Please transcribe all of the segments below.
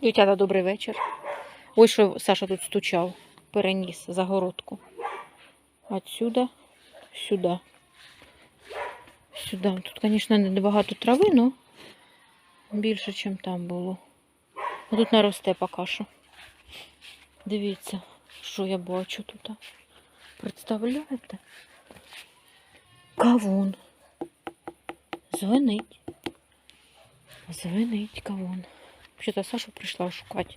Дівчата, добрий вечір. Ось що Саша тут стучав, переніс загородку. Отсюда, сюди. Сюди. Тут, звісно, не багато трави, але більше, ніж там було. А тут наросте поки що. Дивіться, що я бачу тут. Представляєте? Кавун. Звенить. Звенить кавун. Взагалі Сашу прийшла шукати,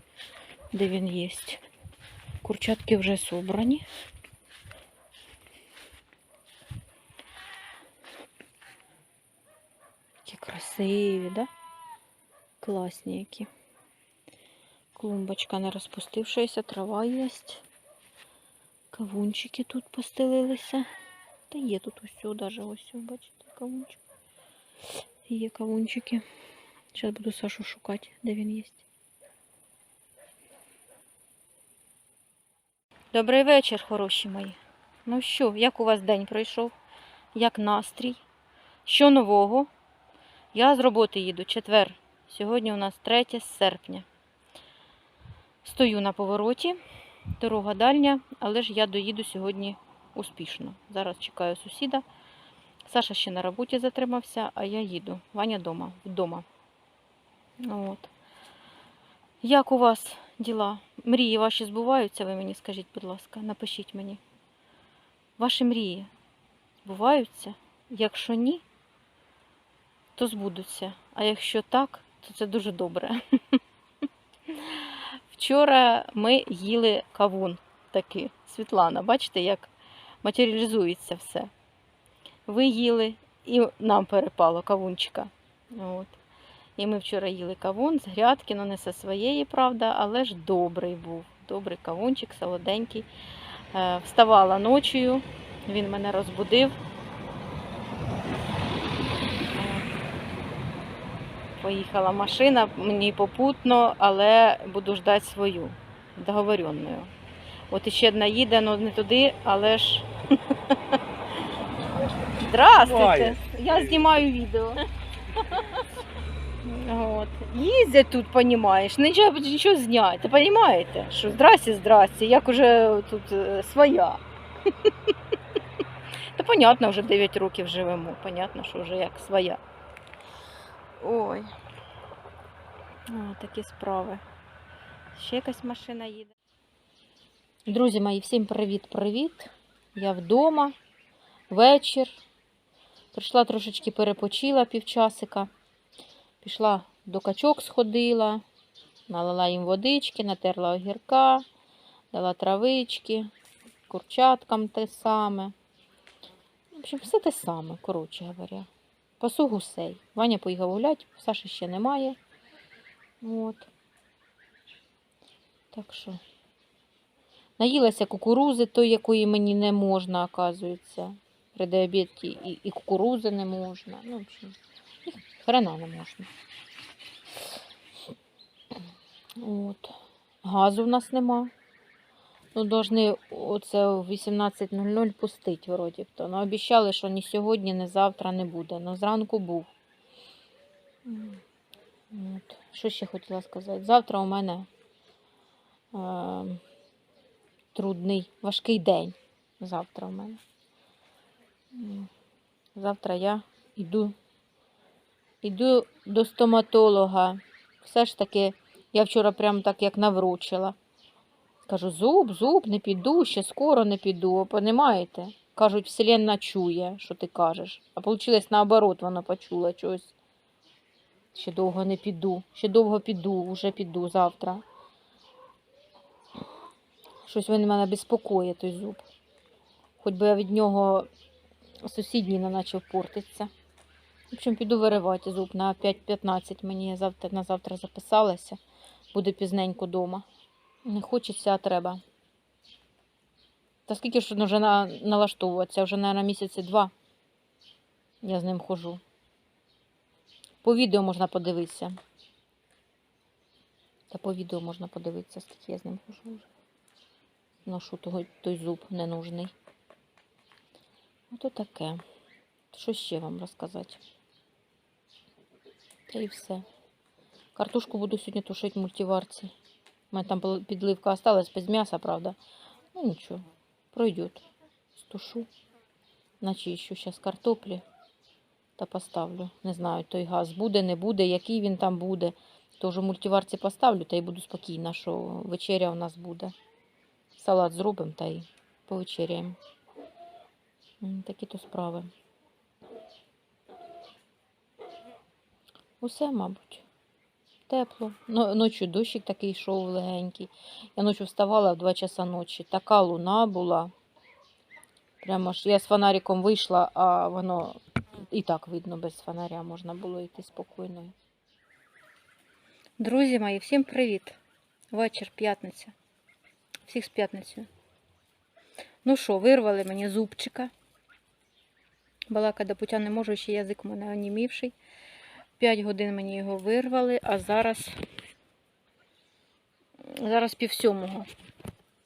де він є. Курчатки вже собрані. Які красиві, да? Класні які. Клумбочка не розпустившаяся, трава є. Кавунчики тут постелилися. Та є тут усього, даже ось, бачите, кавунчик. Є кавунчики. Зараз буду Сашу шукати, де він є. Добрий вечір, хороші мої. Ну що, як у вас день пройшов? Як настрій? Що нового? Я з роботи їду, четвер. Сьогодні у нас 3 серпня. Стою на повороті, дорога дальня, але ж я доїду сьогодні успішно. Зараз чекаю сусіда. Саша ще на роботі затримався, а я їду. Ваня вдома. вдома. От. Як у вас діла? Мрії ваші збуваються, ви мені скажіть, будь ласка, напишіть мені. Ваші мрії збуваються? Якщо ні, то збудуться. А якщо так, то це дуже добре. Вчора ми їли кавун такий, Світлана. Бачите, як матеріалізується все. Ви їли і нам перепало кавунчика. От. І ми вчора їли кавун з грядки, ну не зі своєї, правда, але ж добрий був. Добрий кавунчик, солоденький. Е, Вставала ночою, він мене розбудив. Поїхала машина, мені попутно, але буду ждати свою, договоренною. От іще одна їде, ну не туди, але ж. Здравствуйте! Я знімаю відео. От. Їздять тут, понімаєш, нічого, нічого зняти. Розумієте? Що здрасте, здрасте, як уже тут е, своя. Та понятно, вже 9 років живемо. Понятно, що вже як своя. Ой. О, такі справи. Ще якась машина їде. Друзі мої, всім привіт-привіт. Я вдома. Вечір. Прийшла трошечки перепочила півчасика. Пішла до качок сходила, налила їм водички, натерла огірка, дала травички, курчаткам те саме. В общем, все те саме, коротше говоря. Пасу гусей. Ваня поїхав гуляти, Саші ще немає. От. Так що. Наїлася кукурузи, той, якої мені не можна, оказується. При діабеті і, і кукурузи не можна. Ну, в общем, хрена не можна. От. Газу в нас нема. Ну, должны оце о 18.00 пустить, вроді б то. Ну, обіцяли, що ні сьогодні, ні завтра не буде. Ну, зранку був. От. Що ще хотіла сказати? Завтра у мене е, трудний, важкий день. Завтра у мене. Завтра я йду, йду до стоматолога. Все ж таки, я вчора прям так як наврочила. Кажу, зуб, зуб, не піду, ще скоро не піду, понімаєте? Кажуть, вселенна чує, що ти кажеш. А вийшло наоборот, вона почула щось. Ще довго не піду, ще довго піду, вже піду завтра. Щось він мене безпокоїть, той зуб. Хоч би я від нього сусідній не почав портитися. В общем, піду виривати зуб на 5.15 мені завтра, на завтра записалася. Буде пізненько вдома. Не хочеться, а треба. Та скільки ж вже на, налаштовуватися? Вже, мабуть, місяці два я з ним хожу. По відео можна подивитися. Та по відео можна подивитися, скільки я з ним хожу вже. Ношу того, той зуб ненужний. Ото таке. Що ще вам розказати? Та і все. Картошку буду сьогодні тушити в мультиварці. У мене там підливка осталась без м'яса, правда. Ну нічого, пройдет. Стушу. Начищу зараз картоплі та поставлю. Не знаю, той газ буде, не буде, який він там буде. Тож у мультиварці поставлю та й буду спокійна, що вечеря у нас буде. Салат зробимо та й повечеряємо. Такі то справи. Усе, мабуть. Тепло. Ночі дощик такий йшов легенький. Я ночі вставала в 2 часа ночі. Така луна була. Прямо ж я з фонариком вийшла, а воно і так видно без фонаря можна було йти спокійно. Друзі мої, всім привіт. Вечір, п'ятниця. Всіх з п'ятницею. Ну що, вирвали мені зубчика. Балака до пуття не можу, ще язик у мене онімівший. 5 годин мені його вирвали, а зараз зараз пів сьомого.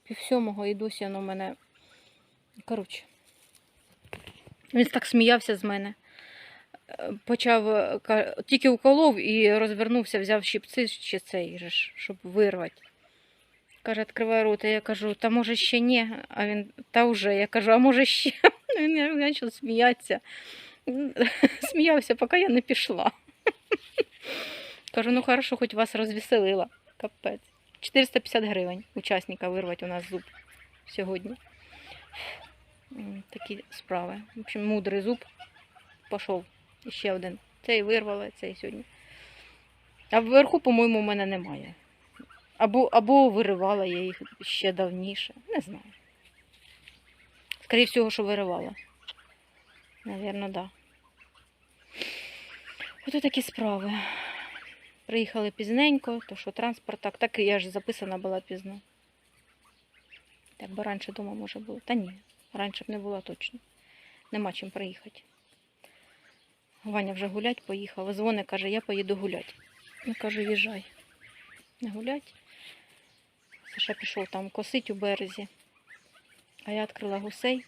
Пів сьомого і досі воно в мене. Коротше. Він так сміявся з мене. Почав тільки уколов і розвернувся, взяв щипці ще цей щоб вирвати. Каже, відкривай рот, а я кажу, та може ще ні. А він, та вже, я кажу, а може ще. Він почав сміятися. Сміявся, поки я не пішла. Кажу, ну хорошо, хоч вас розвеселила. Капець. 450 гривень учасника вирвати у нас зуб сьогодні. Такі справи. В общем, мудрий зуб пішов. І ще один. Цей вирвала, цей сьогодні. А вверху, по-моєму, у мене немає. Або, або виривала я їх ще давніше. Не знаю. Скоріше всього, що виривала. Навірно, так. Да. Ось такі справи. Приїхали пізненько, то що транспорт так, так і я ж записана була пізно. Так би раніше вдома може було. Та ні, раніше б не було точно. Нема чим приїхати. Ваня вже гулять поїхав. Дзвони, каже, я поїду гулять. Я кажу, їжджай. Не гулять. Саша пішов там косить у березі. А я відкрила гусей.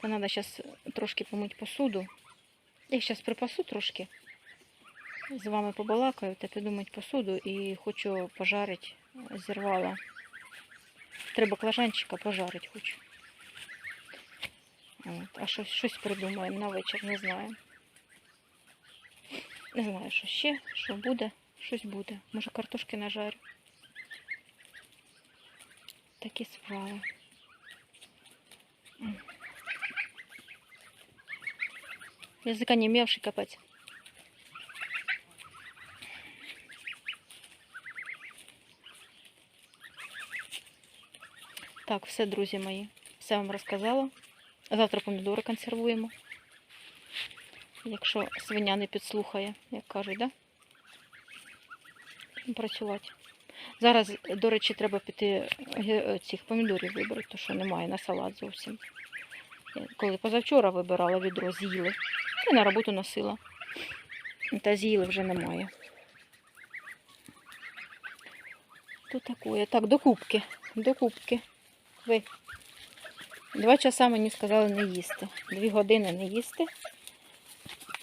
Та треба зараз трошки помити посуду. Я зараз припасу трошки. З вами побалакаю та піду посуду і хочу пожарити. Зірвала. Треба клажанчика пожарити хочу. От. А щось, щось придумаємо на вечір, не знаю. Не знаю, що ще, що буде, щось буде. Може картошки нажарю. Такі справи. Язика не мевший капець. Так, все, друзі мої. Все вам розказала. Завтра помідори консервуємо. Якщо свиня не підслухає, як кажуть, да? Працювати. Зараз, до речі, треба піти цих помідорів вибрати, тому що немає на салат зовсім. Коли позавчора вибирала відро, з'їли. І на роботу носила. Та з'їли вже немає. То таке. Так, до кубки. До кубки. Ви. Два часа мені сказали не їсти. Дві години не їсти.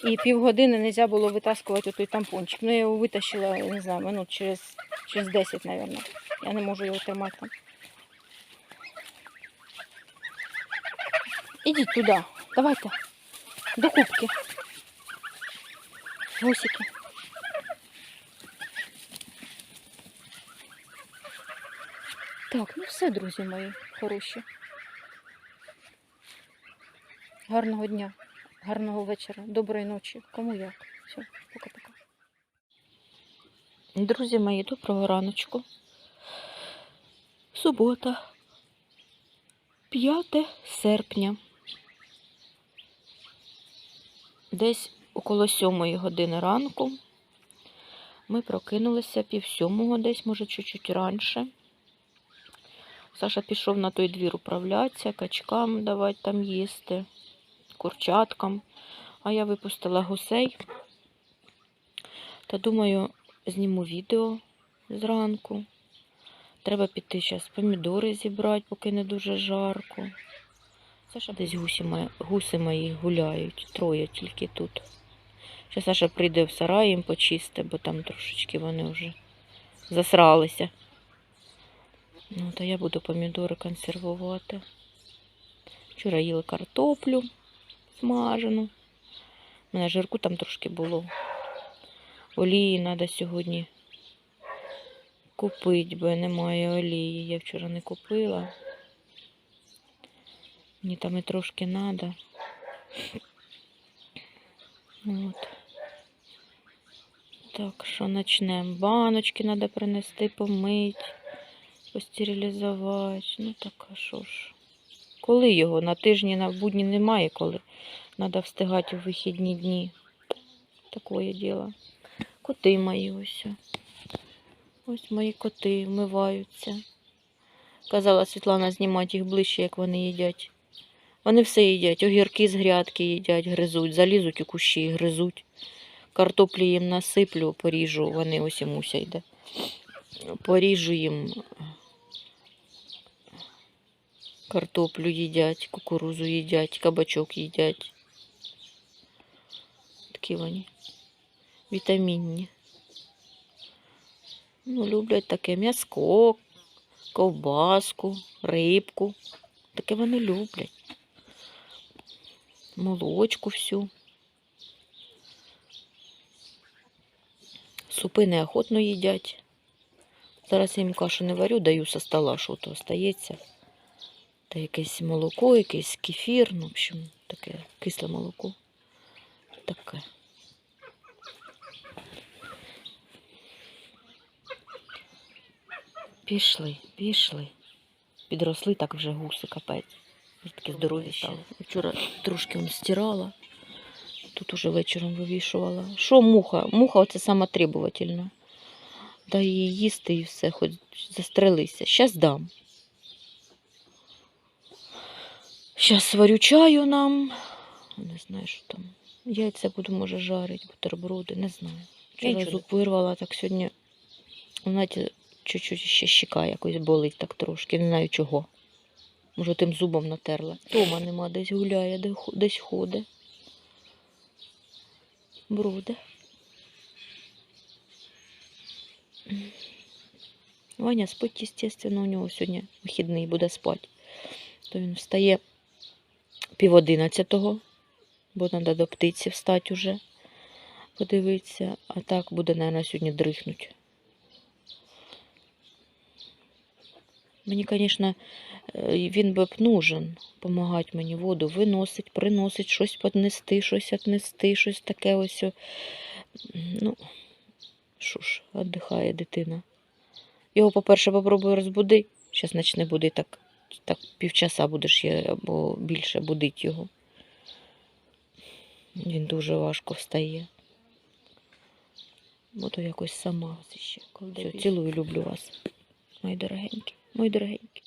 І півгодини не можна було витаскувати той тампончик. Ну, я його витащила, не знаю, минут через, через 10, мабуть. Я не можу його тримати. Ідіть туди. Давайте. До кубки. Гусики. Так, ну все, друзі мої хороші. Гарного дня, гарного вечора, доброї ночі. Кому як. Все, пока-пока. Друзі мої, доброго раночку. Субота, 5 серпня. Десь около сьомої години ранку. Ми прокинулися пів сьомого, десь, може, чуть-чуть раніше. Саша пішов на той двір управлятися, качкам давати там їсти, курчаткам. А я випустила гусей. Та думаю, зніму відео зранку. Треба піти зараз помідори зібрати, поки не дуже жарко. Саша десь гусі мої, гуси мої гуляють, троє тільки тут. Ще Саша прийде в сарай їм почисти, бо там трошечки вони вже засралися. Ну, то я буду помідори консервувати. Вчора їли картоплю смажену. У мене жирку там трошки було. Олії треба сьогодні купити, бо немає олії. Я вчора не купила. Мені там і трошки треба. От. Так, що почнемо? Баночки треба принести, помити, постерилізувати. Ну так, а що ж. Коли його? На тижні, на будні немає коли. Треба встигати у вихідні дні. Такое діло. Коти мої ось. Ось мої коти вмиваються. Казала Світлана знімати їх ближче, як вони їдять. Вони все їдять. Огірки з грядки їдять, гризуть, залізуть у кущі гризуть. Картоплі їм насиплю, поріжу, вони ось і муся йде. Поріжу їм. Картоплю їдять, кукурузу їдять, кабачок їдять. Такі вони. Вітамінні. Ну, люблять таке м'яско, ковбаску, рибку. Таке вони люблять. Молочку всю. Супи неохотно їдять. Зараз їм кашу не варю, даю со стола, що то остається. Та якесь молоко, якийсь кефір, ну, в общем, таке кисле молоко. Таке. Пішли, пішли. Підросли так вже гуси, капець. Вже такі здорові стали. Вчора трошки он стирала. Тут уже вечором вивішувала. Що муха? Муха оце сама требовательна. Дай їй їсти і все, хоч застрелися. Щас дам. Щас сварю чаю нам. Не знаю, що там. Яйця буду, може, жарити, бутерброди, не знаю. Вчора зуб вирвала, так сьогодні, знаєте, чуть-чуть ще щека якось болить так трошки, не знаю чого. Може, тим зубом натерла. Тома нема, десь гуляє, десь ходить. Броде. Ваня спить, естественно, у нього сьогодні вихідний буде спати. То він встає пів одинадцятого, бо треба до птиці встати уже, подивитися. А так буде, мабуть, сьогодні дрихнуть. Мені, звісно, він би б нужен, допомагати мені воду виносить, приносить, щось піднести, щось віднести, щось таке ось. Ну, що ж, віддихає дитина. Його, по-перше, попробую розбуди. Зараз почне буде так, так півчаса будеш або більше будить його. Він дуже важко встає. Буду якось сама ще. Все, цілую, люблю вас, мої дорогенькі, мої дорогенькі.